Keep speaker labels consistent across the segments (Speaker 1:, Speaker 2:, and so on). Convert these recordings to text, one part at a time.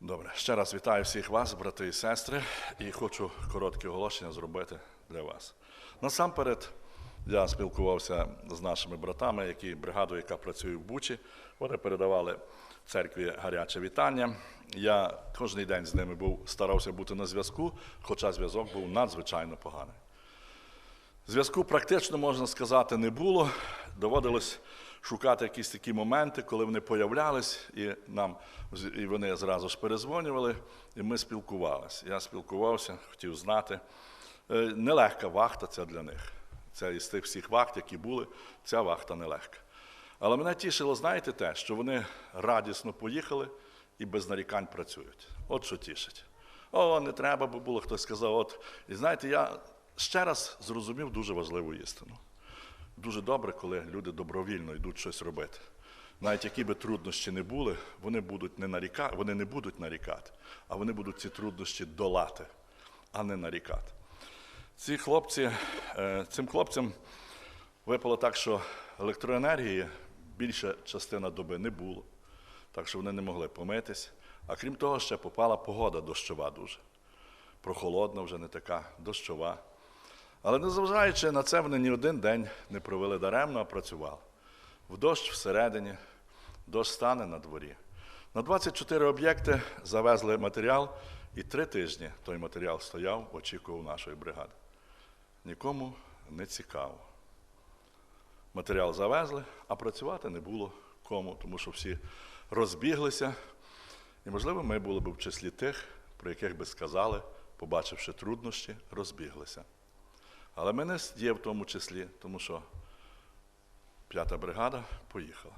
Speaker 1: Добре, ще раз вітаю всіх вас, брати і сестри, і хочу коротке оголошення зробити для вас. Насамперед, я спілкувався з нашими братами, які бригадою, яка працює в Бучі. Вони передавали церкві гаряче вітання. Я кожен день з ними був, старався бути на зв'язку, хоча зв'язок був надзвичайно поганий. Зв'язку практично, можна сказати, не було. Доводилось шукати якісь такі моменти, коли вони появлялись, і нам і вони зразу ж перезвонювали, і ми спілкувалися. Я спілкувався, хотів знати. Е, Нелегка вахта це для них. Це із тих всіх вахт, які були, ця вахта нелегка. Але мене тішило, знаєте, те, що вони радісно поїхали і без нарікань працюють. От що тішить. О, не треба, бо було хтось сказав. От, і знаєте, я ще раз зрозумів дуже важливу істину. Дуже добре, коли люди добровільно йдуть щось робити. Навіть які би труднощі не були, вони, будуть не наріка... вони не будуть нарікати, а вони будуть ці труднощі долати, а не нарікати. Ці хлопці, е, цим хлопцям випало так, що електроенергії більша частина доби не було, так що вони не могли помитись. А крім того, ще попала погода дощова дуже. Прохолодна вже не така, дощова. Але незважаючи на це, вони ні один день не провели даремно, а працювали. В дощ всередині, дощ стане на дворі. На 24 об'єкти завезли матеріал, і три тижні той матеріал стояв, очікував нашої бригади. Нікому не цікаво. Матеріал завезли, а працювати не було кому, тому що всі розбіглися. І, можливо, ми були б в числі тих, про яких би сказали, побачивши труднощі, розбіглися. Але ми не є в тому числі, тому що п'ята бригада поїхала.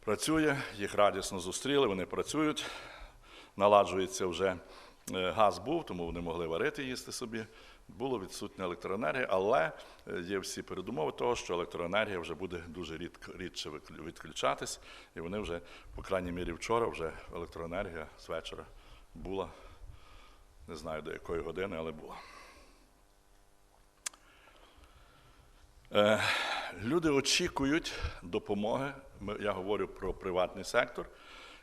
Speaker 1: Працює, їх радісно зустріли, вони працюють, наладжується вже е, газ був, тому вони могли варити, їсти собі. Було відсутня електроенергія, але е, є всі передумови того, що електроенергія вже буде дуже рідко, рідше відключатись, і вони вже, по крайній мірі, вчора вже електроенергія з вечора була. Не знаю до якої години, але була. Е, Люди очікують допомоги. Я говорю про приватний сектор.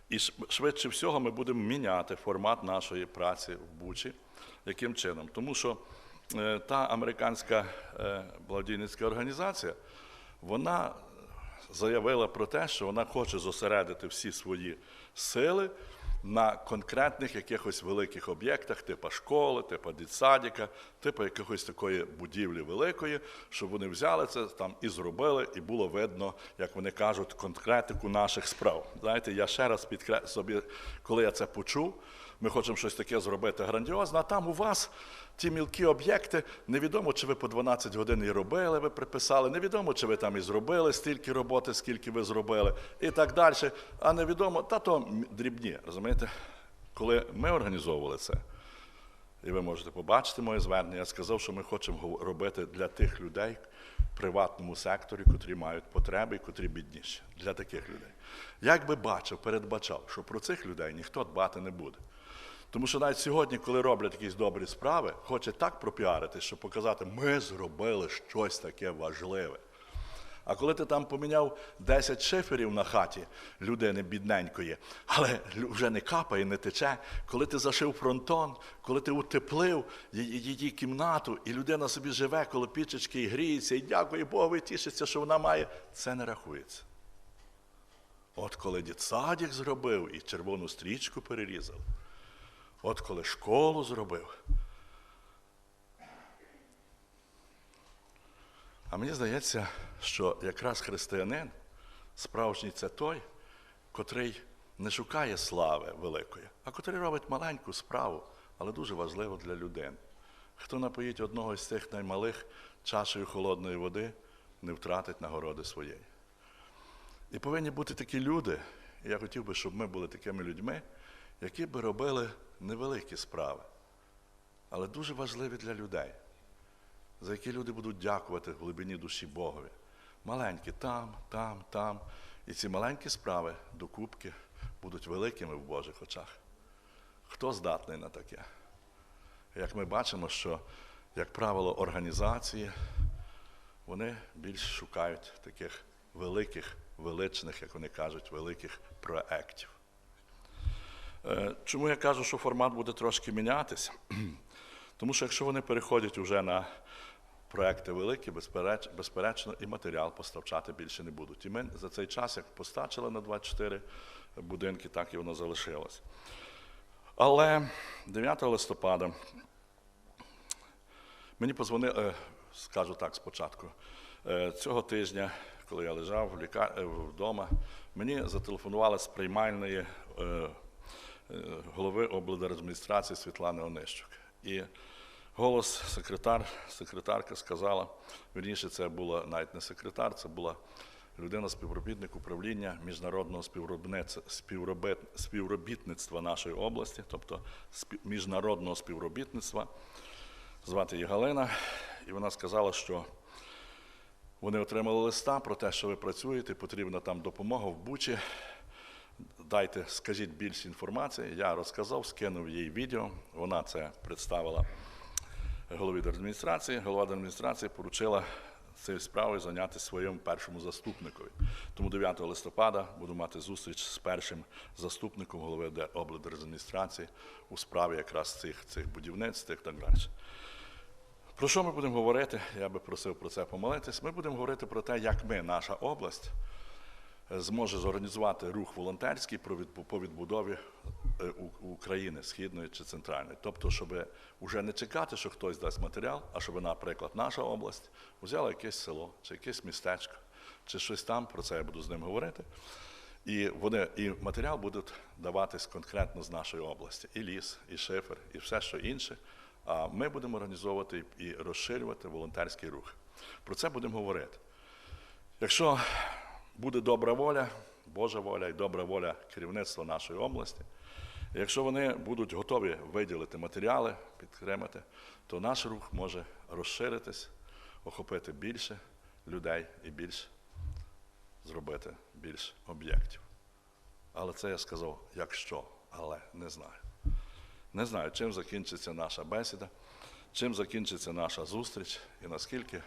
Speaker 1: І швидше всього ми будемо міняти формат нашої праці в Бучі. Яким чином? Тому що е, та американська е, благодійницька організація, вона заявила про те, що вона хоче зосередити всі свої сили на конкретних якихось великих об'єктах, типу школи, типу дитсадіка, типу якоїсь такої будівлі великої, щоб вони взяли це там і зробили, і було видно, як вони кажуть, конкретику наших справ. Знаєте, я ще раз підкреслю собі, коли я це почув, ми хочемо щось таке зробити грандіозне, а там у вас ті мілкі об'єкти, невідомо, чи ви по 12 годин і робили, ви приписали, невідомо, чи ви там і зробили стільки роботи, скільки ви зробили, і так далі. А невідомо, та то дрібні, розумієте? Коли ми організовували це, і ви можете побачити моє звернення, я сказав, що ми хочемо робити для тих людей в приватному секторі, котрі мають потреби і котрі бідніші. Для таких людей. Як би бачив, передбачав, що про цих людей ніхто дбати не буде. Тому що навіть сьогодні, коли роблять якісь добрі справи, хоче так пропіарити, щоб показати, ми зробили щось таке важливе. А коли ти там поміняв 10 шиферів на хаті людини бідненької, але вже не капає, не тече, коли ти зашив фронтон, коли ти утеплив її, кімнату, і людина собі живе коло пічечки і гріється, і дякує Богу, і тішиться, що вона має, це не рахується. От коли дітсадік зробив і червону стрічку перерізав, от коли школу зробив. А мені здається, що якраз християнин справжній це той, котрий не шукає слави великої, а котрий робить маленьку справу, але дуже важливу для людини. Хто напоїть одного із цих наймалих чашею холодної води, не втратить нагороди своєї. І повинні бути такі люди, і я хотів би, щоб ми були такими людьми, які би робили невеликі справи, але дуже важливі для людей за які люди будуть дякувати в глибині душі Богові. Маленькі там, там, там. І ці маленькі справи докупки будуть великими в Божих очах. Хто здатний на таке? Як ми бачимо, що, як правило, організації, вони більш шукають таких великих, величних, як вони кажуть, великих проєктів. Е, Чому я кажу, що формат буде трошки мінятися? Тому що якщо вони переходять вже на проекти великі, безпереч- безперечно, і матеріал поставчати більше не будуть. І ми за цей час, як постачили на 24 будинки, так і воно залишилось. Але 9 листопада мені позвонили, е, скажу так спочатку, е, цього тижня, коли я лежав е, вдома, мені зателефонували з приймальної голови облдержадміністрації Світлани Онищук. І голос секретар, секретарка сказала, вірніше, це була навіть не секретар, це була людина співробітник управління міжнародного співробітництва, нашої області, тобто міжнародного співробітництва. Звати її Галина, і вона сказала, що вони отримали листа про те, що ви працюєте, потрібна там допомога в Бучі. Дайте, скажіть більше інформації. Я розказав, скинув їй відео. Вона це представила голові адміністрації. Голова адміністрації поручила цією справою зайнятися своєму першому заступникові. Тому 9 листопада буду мати зустріч з першим заступником голови облдержадміністрації у справі якраз цих, цих будівництв і так далі. Про що ми будемо говорити? Я би просив про це помолитись. Ми будемо говорити про те, як ми, наша область, зможе зорганізувати рух волонтерський по відбудові е, України східної чи центральної. Тобто, щоб вже не чекати, що хтось дасть матеріал, а щоб, наприклад, наша область взяла якесь село чи якесь містечко, чи щось там, про це я буду з ним говорити. І вони і матеріал будуть даватись конкретно з нашої області: і ліс, і шифер, і все, що інше. А ми будемо організовувати і розширювати волонтерський рух. Про це будемо говорити. Якщо буде добра воля, Божа воля і добра воля керівництва нашої області, якщо вони будуть готові виділити матеріали, підтримати, то наш рух може розширитись, охопити більше людей і більше зробити більше об'єктів. Але це я сказав, якщо, але не знаю. Не знаю, чим закінчиться наша бесіда, чим закінчиться наша зустріч, і наскільки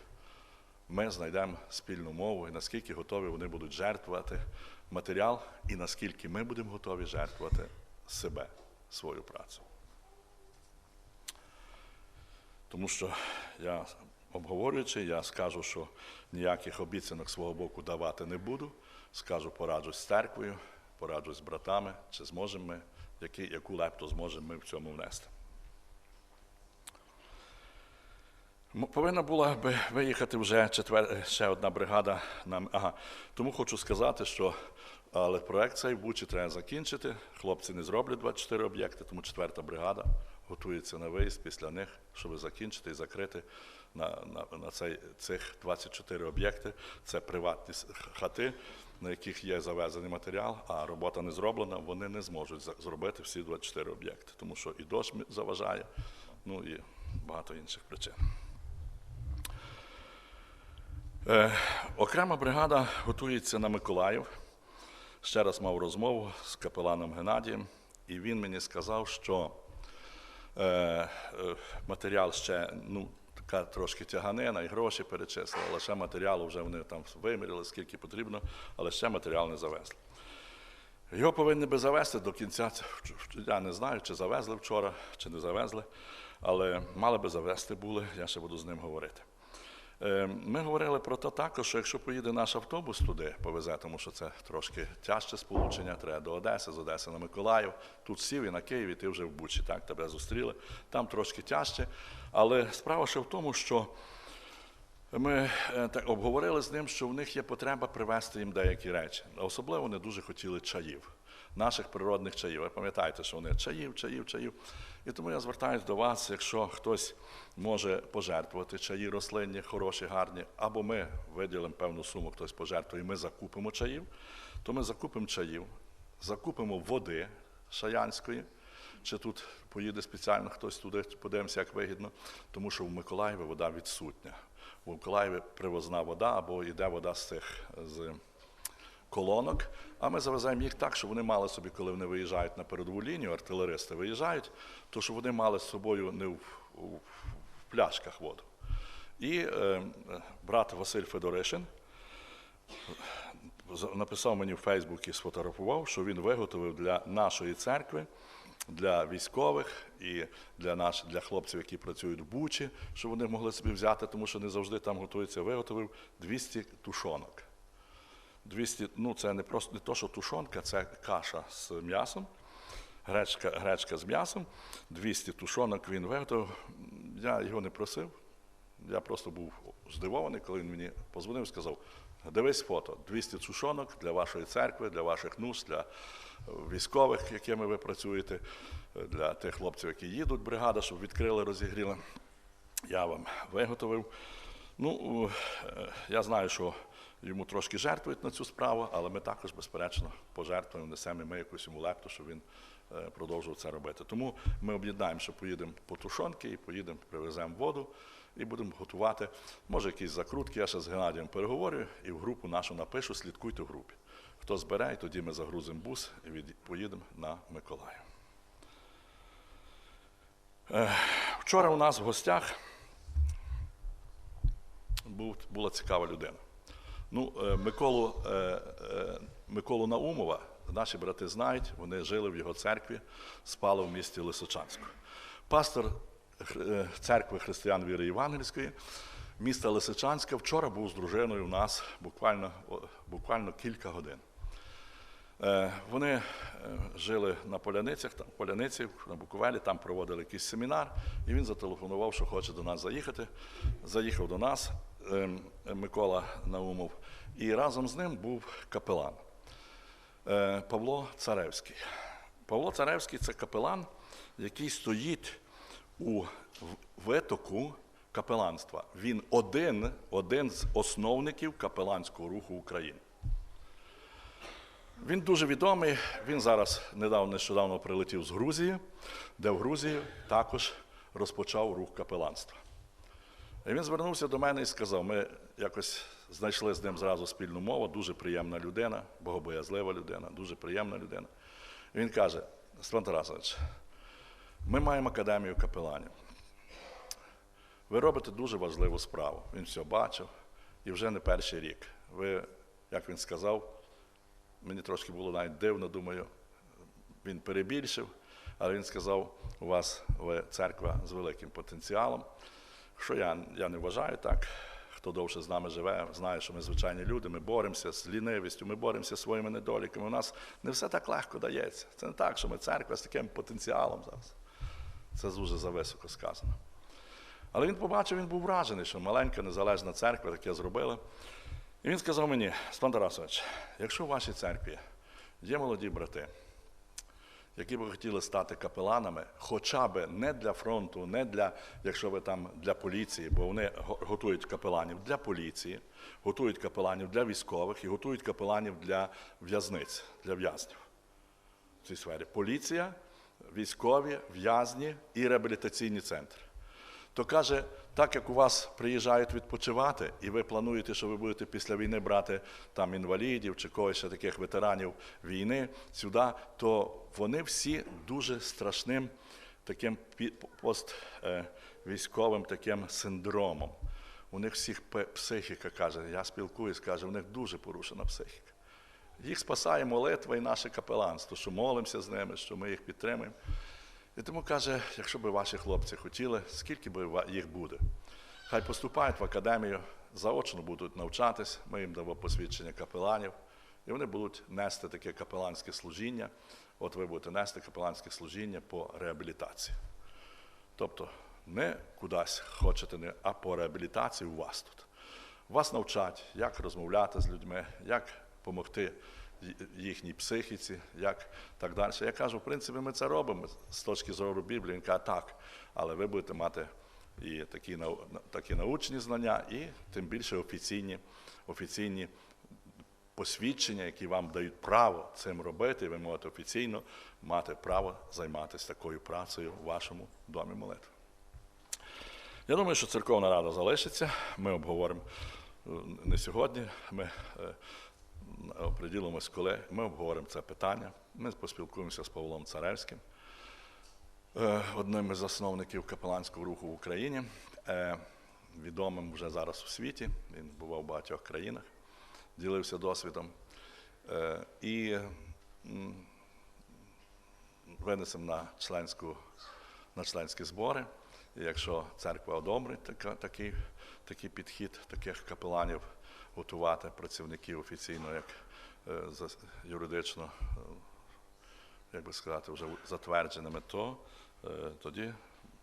Speaker 1: ми знайдемо спільну мову, і наскільки готові вони будуть жертвувати матеріал, і наскільки ми будемо готові жертвувати себе, свою працю. Тому що я, обговорюючи, я скажу, що ніяких обіцянок свого боку давати не буду. Скажу, пораджусь з церквою, пораджусь з братами, чи зможемо ми, які, яку лепту зможемо ми в цьому внести. Повинна була би виїхати вже четвер... ще одна бригада. Нам... Ага. Тому хочу сказати, що але проект цей в Бучі треба закінчити. Хлопці не зроблять 24 об'єкти, тому четверта бригада готується на виїзд після них, щоб закінчити і закрити на, на, на цей, цих 24 об'єкти. Це приватні хати, на яких є завезений матеріал, а робота не зроблена, вони не зможуть зробити всі 24 об'єкти, тому що і дощ заважає, ну і багато інших причин. Е, окрема бригада готується на Миколаїв. Ще раз мав розмову з капеланом Геннадієм, і він мені сказав, що е, е, матеріал ще ну, така трошки тяганина, і гроші перечислили, але ще матеріалу вже вони там виміряли, скільки потрібно, але ще матеріал не завезли. Його повинні би завести до кінця. Я не знаю, чи завезли вчора, чи не завезли, але мали би завести були, я ще буду з ним говорити. Е, Ми говорили про те також, що якщо поїде наш автобус туди, повезе, тому що це трошки тяжче сполучення, треба до Одеси, з Одеси на Миколаїв. Тут сів і на Києві, ти вже в Бучі, так, тебе зустріли. Там трошки тяжче. Але справа ще в тому, що ми е, так обговорили з ним, що в них є потреба привезти їм деякі речі. Особливо вони дуже хотіли чаїв, наших природних чаїв. Ви пам'ятаєте, що вони чаїв, чаїв, чаїв. І тому я звертаюся до вас, якщо хтось може пожертвувати чаї рослинні, хороші, гарні, або ми виділимо певну суму, хтось пожертвує, і ми закупимо чаїв, то ми закупимо чаїв, закупимо води шаянської. Чи тут поїде спеціально хтось туди, подивимося, як вигідно, тому що в Миколаєві вода відсутня. В Миколаєві привозна вода або йде вода з цих з колонок, а ми завеземо їх так, щоб вони мали собі, коли вони виїжджають на передову лінію, артилеристи виїжджають, то щоб вони мали з собою не в, в пляшках воду. І е, брат Василь Федоришин написав мені в Фейсбуці, сфотографував, що він виготовив для нашої церкви, для військових і для, наш, для хлопців, які працюють в Бучі, щоб вони могли собі взяти, тому що не завжди там готується, виготовив 200 тушонок. 200, ну це не просто не то, що тушонка, це каша з м'ясом, гречка, гречка з м'ясом, 200 тушонок він виготовив. Я його не просив. Я просто був здивований, коли він мені позвонив і сказав: дивись фото, 200 тушонок для вашої церкви, для ваших нужд, для е, військових, якими ви працюєте, е, для тих хлопців, які їдуть, бригада, щоб відкрили, розігріли. Я вам виготовив. Ну, е, я знаю, що йому трошки жертвують на цю справу, але ми також, безперечно, пожертвуємо, несемо і ми якусь йому лепту, щоб він е, продовжував це робити. Тому ми об'єднаємо, що поїдемо по тушонки і поїдемо, привеземо воду і будемо готувати. Може, якісь закрутки. Я ще з Геннадієм переговорю і в групу нашу напишу, слідкуйте в групі. Хто збере, і тоді ми загрузимо бус і від- поїдемо на Миколаїв. Е, Вчора у нас в гостях була цікава людина. Ну, е, Миколу, е, е, Миколу Наумова наші брати знають, вони жили в його церкві, спали в місті Лисичанську. Пастор церкви християн віри Євангельської міста Лисичанська вчора був з дружиною у нас буквально, буквально кілька годин. Вони жили на Поляницях, там, Поляниці, на Буковелі, там проводили якийсь семінар, і він зателефонував, що хоче до нас заїхати. Заїхав до нас Микола Наумов, і разом з ним був капелан е, Павло Царевський. Павло Царевський це капелан, який стоїть у витоку капеланства. Він один, один з основників капеланського руху України. Він дуже відомий. Він зараз недавно нещодавно прилетів з Грузії, де в Грузії також розпочав рух капеланства. І він звернувся до мене і сказав: ми якось знайшли з ним зразу спільну мову, дуже приємна людина, богобоязлива людина, дуже приємна людина. І він каже: Степан Тарасович, ми маємо академію капеланів. Ви робите дуже важливу справу. Він все бачив і вже не перший рік. Ви, як він сказав, мені трошки було навіть дивно, думаю, він перебільшив, але він сказав, у вас ви церква з великим потенціалом. Що я, я не вважаю так. Хто довше з нами живе, знає, що ми звичайні люди, ми боремося з лінивістю, ми боремося зі своїми недоліками. У нас не все так легко дається. Це не так, що ми церква з таким потенціалом зараз. Це дуже зависоко сказано. Але він побачив, він був вражений, що маленька незалежна церква таке зробила. І він сказав мені, Степан Тарасович, якщо в вашій церкві є молоді брати, які б хотіли стати капеланами, хоча б не для фронту, не для, якщо ви там для поліції, бо вони готують капеланів для поліції, готують капеланів для військових і готують капеланів для в'язниць, для в'язнів в цій сфері. Поліція, військові, в'язні і реабілітаційні центри. То каже, так як у вас приїжджають відпочивати, і ви плануєте, що ви будете після війни брати там інвалідів чи когось таких ветеранів війни сюди, то вони всі дуже страшним таким поствійськовим таким синдромом. У них всіх психіка каже, я спілкуюсь, каже, у них дуже порушена психіка. Їх спасає молитва і наше капеланство, що молимося з ними, що ми їх підтримуємо. І тому каже, якщо б ваші хлопці хотіли, скільки б їх буде, хай поступають в академію, заочно будуть навчатись, ми їм дамо посвідчення капеланів, і вони будуть нести таке капеланське служіння. От ви будете нести капеланське служіння по реабілітації. Тобто не кудись хочете, не, а по реабілітації у вас тут. Вас навчать, як розмовляти з людьми, як допомогти їхній психіці, як так далі. Я кажу, в принципі, ми це робимо з точки зору Біблії. Він каже, так, але ви будете мати і такі, такі научні знання, і тим більше офіційні, офіційні посвідчення, які вам дають право цим робити, і ви можете офіційно мати право займатися такою працею в вашому домі молитви. Я думаю, що церковна рада залишиться. Ми обговоримо е, не сьогодні. Ми оприділимось, коли ми обговоримо це питання. Ми поспілкуємося з Павлом Царевським, е, одним із засновників капеланського руху в Україні, е, відомим вже зараз у світі. Він бував в багатьох країнах, ділився досвідом. Е, І винесемо на, членську, на членські збори. І якщо церква одобрить такий, такий підхід, таких капеланів готувати працівників офіційно, як е, юридично, е, як би сказати, вже затвердженими, то е, тоді,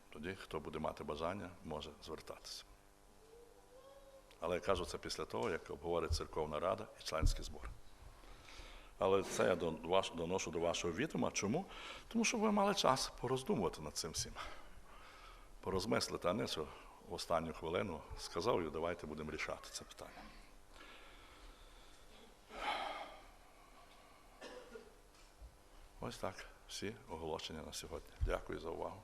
Speaker 1: тоді хто буде мати бажання, може звертатися. Але я кажу це після того, як обговорить церковна рада і членський збор. Але це я доношу до вашого відома. Чому? Тому що ви мали час пороздумувати над цим всім. Порозмислити, а не що в останню хвилину сказав і давайте будемо рішати це питання. Ось так всі оголошення на сьогодні. Дякую за увагу.